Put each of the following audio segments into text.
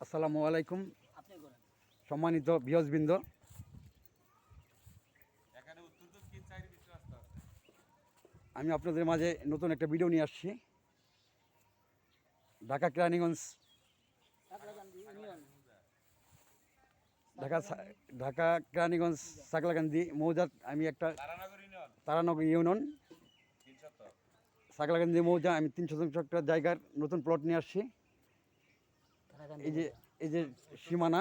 আসসালামু আলাইকুম। সম্মানিত বিহসবৃন্দ আমি আপনাদের মাঝে নতুন একটা ভিডিও নিয়ে আসছি। ঢাকা কেরানীগঞ্জ। ঢাকা ঢাকা কেরানীগঞ্জ সাকলাকান্দি মৌজার আমি একটা তারানগর ইউনিয়ন। তারানগর সাকলাকান্দি মৌজা আমি তিনশো শতাংশ একটা জায়গার নতুন প্লট নিয়ে আসছি। এই যে এই যে সীমানা।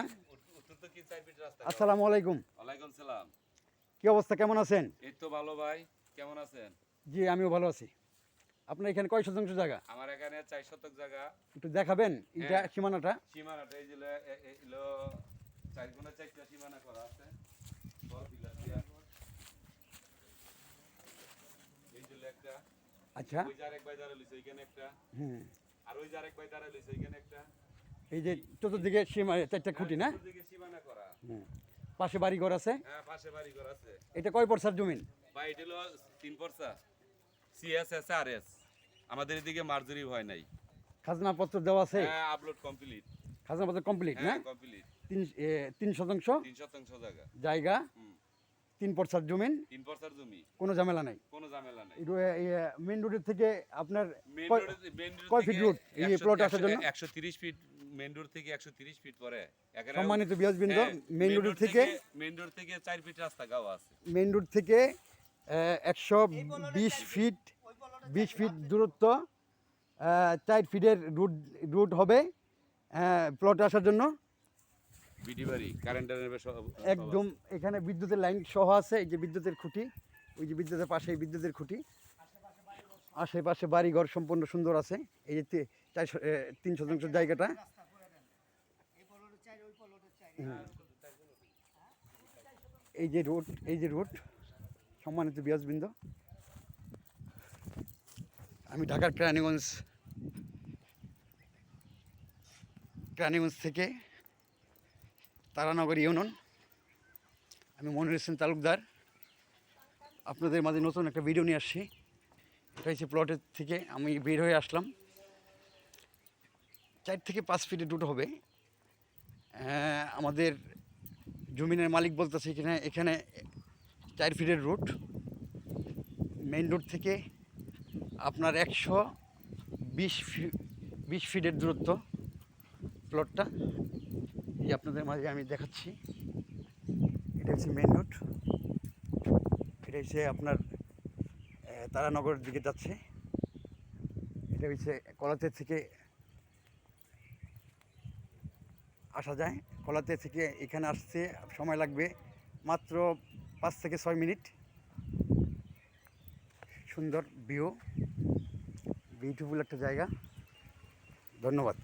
আসসালামু আলাইকুম ওয়ালাইকুম সালাম। কি অবস্থা? কেমন আছেন? এই তো ভালো ভাই। কেমন আছেন? জি আমিও ভালো আছি। আপনার এখানে কয় শতাংশ জায়গা? আমার এখানে চার শতক জায়গা। একটু দেখাবেন এটা হ্যাঁ। সীমানাটা। সীমানাটা এই যে এলো চার কোণে চারটা সীমানা করা আছে। এই যে একটা। আচ্ছা। ওই যে আরেক ভাই দাঁড়া লইছে ওইখানে একটা। হুম। আর ওই যে আরেক ভাই দাঁড়া লইছে ওইখানে একটা। এই যে চতুর্দিকে সীমা চারটা খুঁটি না? হুম পাশে বাড়ি ঘর আছে? হ্যাঁ আছে। এটা কয় পরসার জমিন? বা এটা হলো তিন পর্সা। সিএস এস আর এস আমাদের এদিকে মার্জরি হয় নাই। খাজনাপত্র দেওয়া আছে? হ্যাঁ আপলোড কমপ্লিট খাজনাপত্র কমপ্লিট না? হ্যাঁ কমপ্লিট তিন তিন শতাংশ? তিন শতাংশ জায়গা। জায়গা? তিন পরসার জমিন তিন পর্সার জমি। কোনো ঝামেলা নাই? কোনো ঝামেলা নাই। মেন রোডের থেকে আপনার কয়- ফিট রোড এই প্লট আসার জন্য? একশো তিরিশ ফিট মেন রোড থেকে একশো তিরিশ ফিট পরে। সম্মানিত বিহাজবৃন্দ হ্যাঁ, মেন রোড থেকে মেন রোড থেকে চার ফিট রাস্তা গাও আছে। মেন রোড থেকে একশো বিশ ফিট বিশ ফিট দূরত্ব আহ, চার ফিটের রুট রুট হবে প্লট আসার জন্য। কারেন্টের একদম এখানে বিদ্যুতের লাইন সহ আছে এই যে বিদ্যুতের খুঁটি ওই যে বিদ্যুতের পাশে বিদ্যুতের খুঁটি। আশেপাশে বাড়িঘর সম্পূর্ণ সুন্দর আছে এই যে তিন শতাংশ জায়গাটা। এই যে রোড এই যে রোড সম্মানিত বিয়াসবৃন্দ। আমি ঢাকার কেরানীগঞ্জ কেরানীগঞ্জ থেকে তারানগর ইউনিয়ন। আমি মনির হোসেন তালুকদার। আপনাদের মাঝে নতুন একটা ভিডিও নিয়ে আসছি। এটা হচ্ছে প্লটের থেকে আমি বের হয়ে আসলাম। চার থেকে পাঁচ ফিটে দুটো হবে। আমাদের জমিনের মালিক বলতেছে এখানে এখানে চার ফিটের রুট মেইন রোড থেকে আপনার একশো বিশ বিশ ফিটের দূরত্ব প্লটটা এই আপনাদের মাঝে আমি দেখাচ্ছি। এটা হচ্ছে মেন রোড এটা হচ্ছে আপনার তারানগরের দিকে যাচ্ছে। এটা হচ্ছে কলাতে থেকে আসা যায়। কলাতে থেকে এখানে আসতে সময় লাগবে মাত্র পাঁচ থেকে ছয় মিনিট। সুন্দর ভিউ বিউটিফুল একটা জায়গা। ধন্যবাদ।